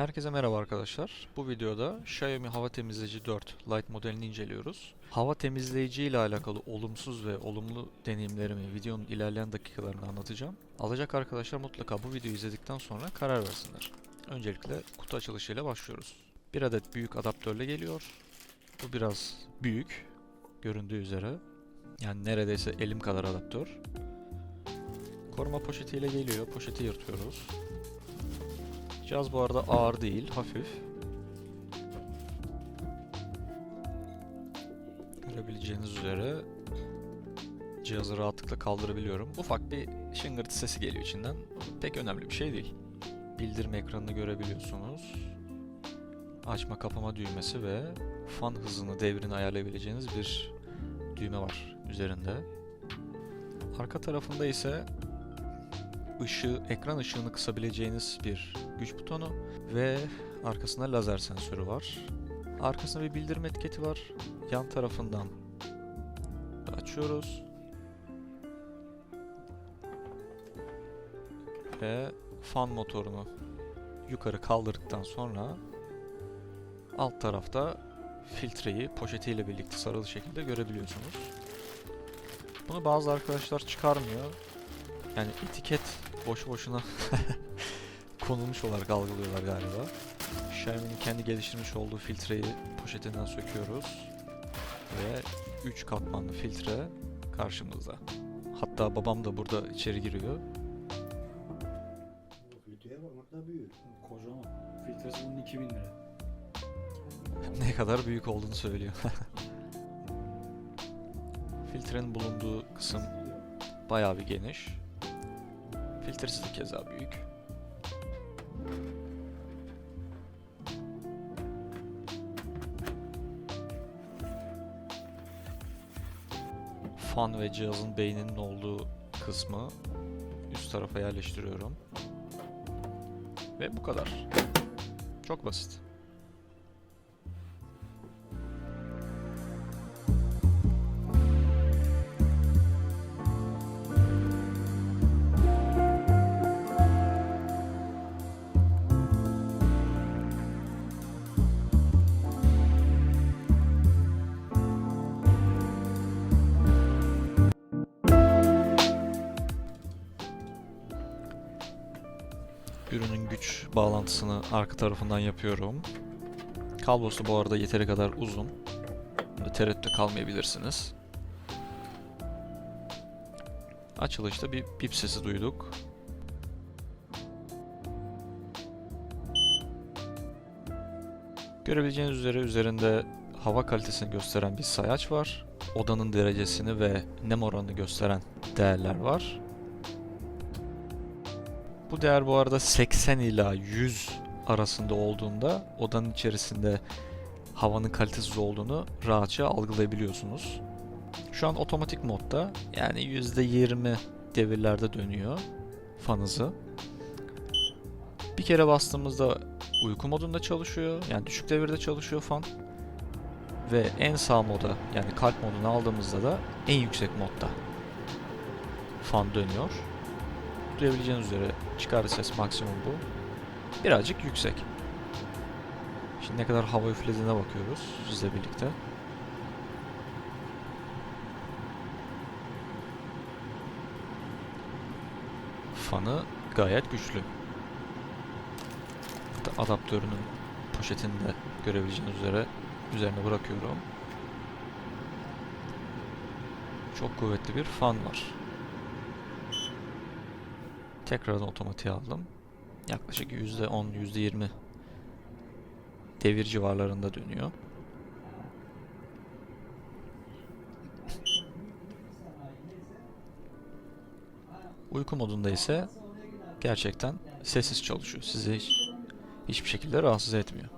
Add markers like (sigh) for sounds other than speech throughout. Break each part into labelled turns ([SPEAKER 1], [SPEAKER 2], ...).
[SPEAKER 1] Herkese merhaba arkadaşlar. Bu videoda Xiaomi Hava Temizleyici 4 Lite modelini inceliyoruz. Hava temizleyici ile alakalı olumsuz ve olumlu deneyimlerimi videonun ilerleyen dakikalarında anlatacağım. Alacak arkadaşlar mutlaka bu videoyu izledikten sonra karar versinler. Öncelikle kutu açılışıyla başlıyoruz. Bir adet büyük adaptörle geliyor. Bu biraz büyük göründüğü üzere. Yani neredeyse elim kadar adaptör. Koruma poşetiyle geliyor. Poşeti yırtıyoruz. Cihaz bu arada ağır değil, hafif. Görebileceğiniz üzere cihazı rahatlıkla kaldırabiliyorum. Ufak bir şıngırtı sesi geliyor içinden. Pek önemli bir şey değil. Bildirim ekranını görebiliyorsunuz. Açma kapama düğmesi ve fan hızını, devrini ayarlayabileceğiniz bir düğme var üzerinde. Arka tarafında ise ışığı, ekran ışığını kısabileceğiniz bir güç butonu ve arkasında lazer sensörü var. Arkasında bir bildirim etiketi var. Yan tarafından açıyoruz. Ve fan motorunu yukarı kaldırdıktan sonra alt tarafta filtreyi poşetiyle birlikte sarılı şekilde görebiliyorsunuz. Bunu bazı arkadaşlar çıkarmıyor. Yani etiket boşu boşuna (laughs) konulmuş olarak algılıyorlar galiba. Xiaomi'nin kendi geliştirmiş olduğu filtreyi poşetinden söküyoruz. Ve 3 katmanlı filtre karşımızda. Hatta babam da burada içeri giriyor.
[SPEAKER 2] Filtreye bakmak da büyük.
[SPEAKER 3] Kocaman. Filtresi bunun 2000 lira. (laughs)
[SPEAKER 1] ne kadar büyük olduğunu söylüyor. (laughs) Filtrenin bulunduğu kısım bayağı bir geniş. Filtresi de keza büyük. Fan ve cihazın beyninin olduğu kısmı üst tarafa yerleştiriyorum. Ve bu kadar. Çok basit. Güç bağlantısını arka tarafından yapıyorum. Kablosu bu arada yeteri kadar uzun. Bunda Tereddütte kalmayabilirsiniz. Açılışta bir bip sesi duyduk. Görebileceğiniz üzere üzerinde hava kalitesini gösteren bir sayaç var. Odanın derecesini ve nem oranını gösteren değerler var. Bu değer bu arada 80 ila 100 arasında olduğunda odanın içerisinde havanın kalitesiz olduğunu rahatça algılayabiliyorsunuz. Şu an otomatik modda yani %20 devirlerde dönüyor fan hızı. Bir kere bastığımızda uyku modunda çalışıyor. Yani düşük devirde çalışıyor fan. Ve en sağ moda yani kalp modunu aldığımızda da en yüksek modda fan dönüyor duyabileceğiniz üzere çıkardı ses maksimum bu. Birazcık yüksek. Şimdi ne kadar hava üflediğine bakıyoruz sizle birlikte. Fanı gayet güçlü. Hatta adaptörünün poşetini de görebileceğiniz üzere üzerine bırakıyorum. Çok kuvvetli bir fan var. Tekrardan otomatiğe aldım. Yaklaşık %10, %20 devir civarlarında dönüyor. Uyku modunda ise gerçekten sessiz çalışıyor. Sizi hiç, hiçbir şekilde rahatsız etmiyor.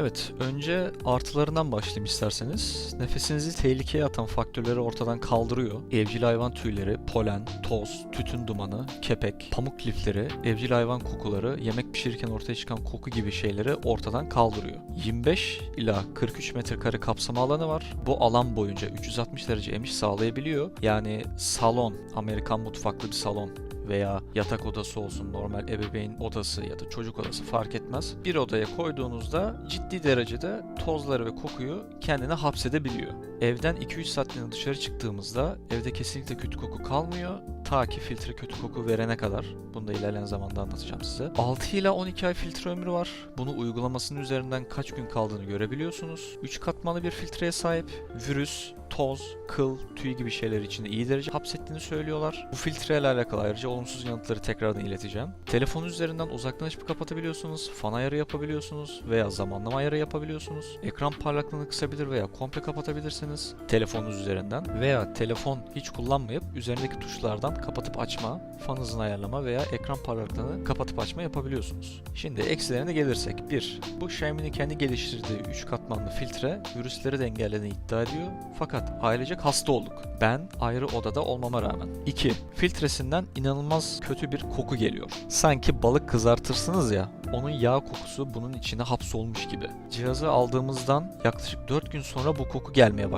[SPEAKER 1] Evet, önce artılarından başlayayım isterseniz. Nefesinizi tehlikeye atan faktörleri ortadan kaldırıyor. Evcil hayvan tüyleri, polen, toz, tütün dumanı, kepek, pamuk lifleri, evcil hayvan kokuları, yemek pişirirken ortaya çıkan koku gibi şeyleri ortadan kaldırıyor. 25 ila 43 metrekare kapsama alanı var. Bu alan boyunca 360 derece emiş sağlayabiliyor. Yani salon, Amerikan mutfaklı bir salon veya yatak odası olsun, normal ebeveyn odası ya da çocuk odası fark etmez. Bir odaya koyduğunuzda ciddi derecede tozları ve kokuyu kendine hapsedebiliyor. Evden 2-3 saatliğine dışarı çıktığımızda evde kesinlikle kötü koku kalmıyor. Ta ki filtre kötü koku verene kadar. Bunu da ilerleyen zamanda anlatacağım size. 6 ile 12 ay filtre ömrü var. Bunu uygulamasının üzerinden kaç gün kaldığını görebiliyorsunuz. 3 katmanlı bir filtreye sahip. Virüs, toz, kıl, tüy gibi şeyler içinde iyi derece hapsettiğini söylüyorlar. Bu filtreyle alakalı ayrıca olumsuz yanıtları tekrardan ileteceğim. Telefon üzerinden uzaktan açıp kapatabiliyorsunuz, fan ayarı yapabiliyorsunuz veya zamanlama ayarı yapabiliyorsunuz. Ekran parlaklığını kısabilir veya komple kapatabilirsiniz telefonunuz üzerinden veya telefon hiç kullanmayıp üzerindeki tuşlardan kapatıp açma, fan hızını ayarlama veya ekran parlaklığını kapatıp açma yapabiliyorsunuz. Şimdi eksilerine gelirsek 1. Bu Xiaomi'nin kendi geliştirdiği 3 katmanlı filtre virüsleri de engellediğini iddia ediyor. Fakat ailecek hasta olduk. Ben ayrı odada olmama rağmen. 2. Filtresinden inanılmaz kötü bir koku geliyor. Sanki balık kızartırsınız ya, onun yağ kokusu bunun içine hapsolmuş gibi. Cihazı aldığımızdan yaklaşık 4 gün sonra bu koku gelmeye başladı.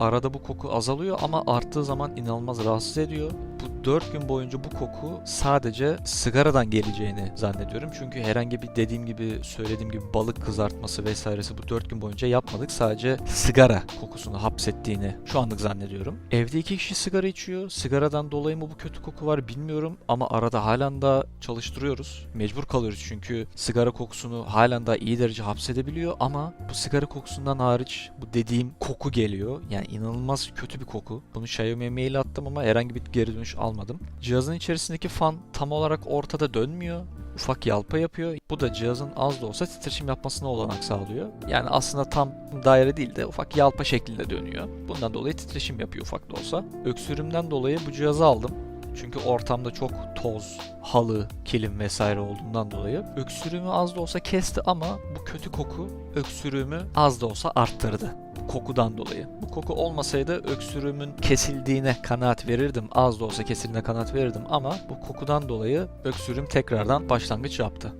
[SPEAKER 1] Arada bu koku azalıyor ama arttığı zaman inanılmaz rahatsız ediyor. Bu 4 gün boyunca bu koku sadece sigaradan geleceğini zannediyorum. Çünkü herhangi bir dediğim gibi söylediğim gibi balık kızartması vesairesi bu 4 gün boyunca yapmadık. Sadece sigara kokusunu hapsettiğini şu anlık zannediyorum. Evde iki kişi sigara içiyor. Sigaradan dolayı mı bu kötü koku var bilmiyorum ama arada halen daha çalıştırıyoruz. Mecbur kalıyoruz çünkü sigara kokusunu halen daha iyi derece hapsedebiliyor ama bu sigara kokusundan hariç bu dediğim koku geliyor. Yani inanılmaz kötü bir koku. Bunu Xiaomi'ye mail attım ama herhangi bir geri dönüş almadım. Cihazın içerisindeki fan tam olarak ortada dönmüyor ufak yalpa yapıyor. Bu da cihazın az da olsa titreşim yapmasına olanak sağlıyor. Yani aslında tam daire değil de ufak yalpa şeklinde dönüyor. Bundan dolayı titreşim yapıyor ufak da olsa. Öksürümden dolayı bu cihazı aldım. Çünkü ortamda çok toz, halı, kilim vesaire olduğundan dolayı öksürüğümü az da olsa kesti ama bu kötü koku öksürüğümü az da olsa arttırdı. Bu kokudan dolayı. Bu koku olmasaydı öksürüğümün kesildiğine kanaat verirdim. Az da olsa kesildiğine kanaat verirdim ama bu kokudan dolayı öksürüğüm tekrardan başlangıç yaptı.